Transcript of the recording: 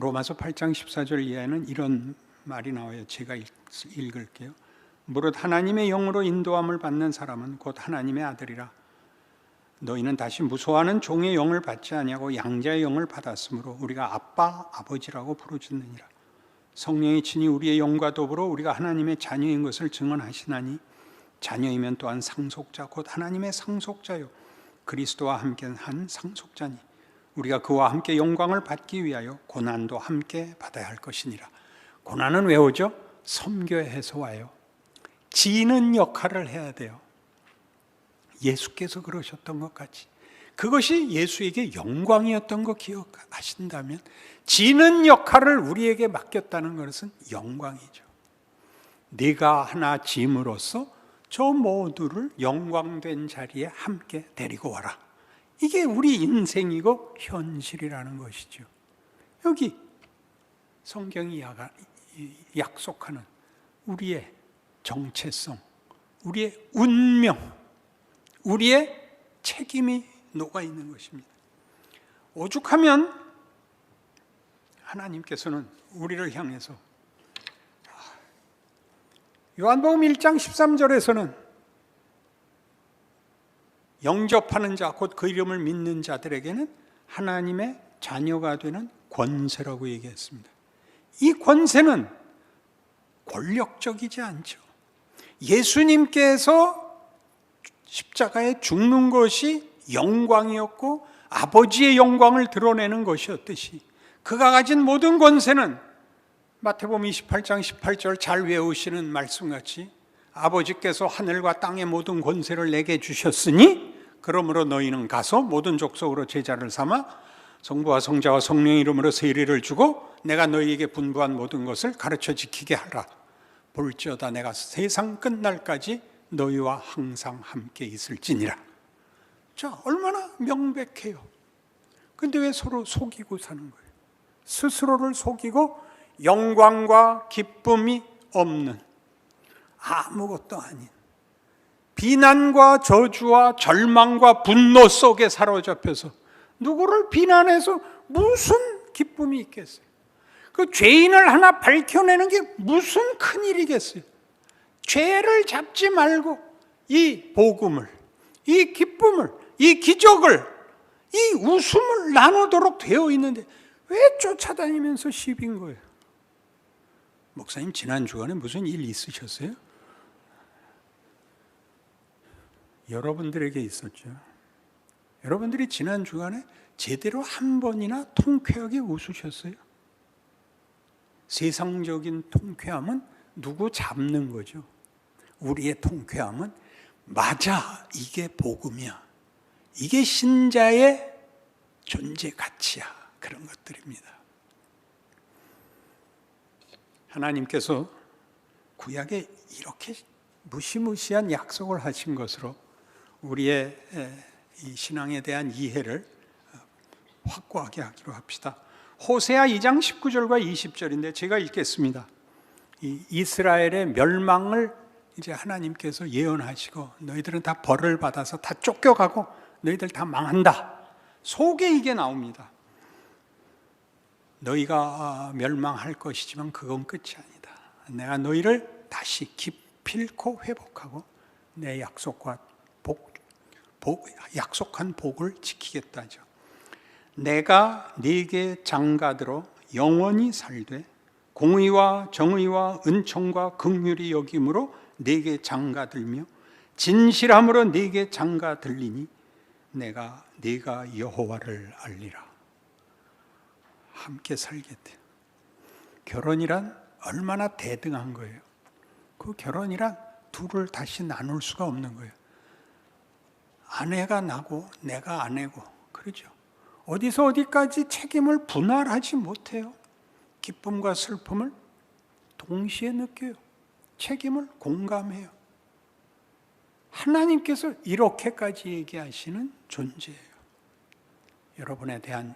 로마서 8장 14절 이하에는 이런 말이 나와요. 제가 읽, 읽을게요. 무릇 하나님의 영으로 인도함을 받는 사람은 곧 하나님의 아들이라. 너희는 다시 무소하는 종의 영을 받지 아니하고 양자의 영을 받았으므로 우리가 아빠 아버지라고 부르짖느니라. 성령이 친히 우리의 영과 더불어 우리가 하나님의 자녀인 것을 증언하시나니 자녀이면 또한 상속자 곧 하나님의 상속자요 그리스도와 함께 한 상속자니 우리가 그와 함께 영광을 받기 위하여 고난도 함께 받아야 할 것이니라. 고난은 왜 오죠? 섬교해서 와요. 지는 역할을 해야 돼요. 예수께서 그러셨던 것 같이. 그것이 예수에게 영광이었던 거 기억하신다면 지는 역할을 우리에게 맡겼다는 것은 영광이죠. 네가 하나 짐으로써 저 모두를 영광된 자리에 함께 데리고 와라. 이게 우리 인생이고 현실이라는 것이죠. 여기 성경이 약속하는 우리의 정체성, 우리의 운명, 우리의 책임이 녹아 있는 것입니다. 오죽하면 하나님께서는 우리를 향해서 요한복음 1장 13절에서는 영접하는 자, 곧 그 이름을 믿는 자들에게는 하나님의 자녀가 되는 권세라고 얘기했습니다. 이 권세는 권력적이지 않죠. 예수님께서 십자가에 죽는 것이 영광이었고 아버지의 영광을 드러내는 것이었듯이 그가 가진 모든 권세는 마태복음 28장 18절 잘 외우시는 말씀같이 아버지께서 하늘과 땅의 모든 권세를 내게 주셨으니 그러므로 너희는 가서 모든 족속으로 제자를 삼아 성부와 성자와 성령의 이름으로 세례를 주고 내가 너희에게 분부한 모든 것을 가르쳐 지키게 하라. 볼지어다 내가 세상 끝날까지 너희와 항상 함께 있을지니라. 자, 얼마나 명백해요. 근데 왜 서로 속이고 사는 거예요? 스스로를 속이고 영광과 기쁨이 없는 아무것도 아닌 비난과 저주와 절망과 분노 속에 사로잡혀서 누구를 비난해서 무슨 기쁨이 있겠어요? 그 죄인을 하나 밝혀내는 게 무슨 큰 일이겠어요? 죄를 잡지 말고 이 복음을, 이 기쁨을, 이 기적을, 이 웃음을 나누도록 되어 있는데 왜 쫓아다니면서 시빈 거예요? 목사님 지난 주간에 무슨 일 있으셨어요? 여러분들에게 있었죠. 여러분들이 지난 주간에 제대로 한 번이나 통쾌하게 웃으셨어요? 세상적인 통쾌함은 누구 잡는 거죠. 우리의 통쾌함은 맞아 이게 복음이야. 이게 신자의 존재 가치야. 그런 것들입니다. 하나님께서 구약에 이렇게 무시무시한 약속을 하신 것으로 우리의 이 신앙에 대한 이해를 확고하게 하기로 합시다. 호세아 2장 19절과 20절인데 제가 읽겠습니다. 이 이스라엘의 멸망을 이제 하나님께서 예언하시고 너희들은 다 벌을 받아서 다 쫓겨가고 너희들 다 망한다. 속에 이게 나옵니다. 너희가 멸망할 것이지만 그건 끝이 아니다. 내가 너희를 다시 기필코 회복하고 내 약속과 복, 복 약속한 복을 지키겠다죠. 내가 네게 장가들어 영원히 살되 공의와 정의와 은총과 긍휼이 여김으로 네게 장가들며 진실함으로 네게 장가들리니 내가 네가 여호와를 알리라. 함께 돼. 결혼이란 얼마나 대등한 거예요. 그 결혼이란 둘을 다시 나눌 수가 없는 거예요. 아내가 나고 내가 아내고 그러죠. 어디서 어디까지 책임을 분할하지 못해요. 기쁨과 슬픔을 동시에 느껴요. 책임을 공감해요. 하나님께서 이렇게까지 얘기하시는 존재예요. 여러분에 대한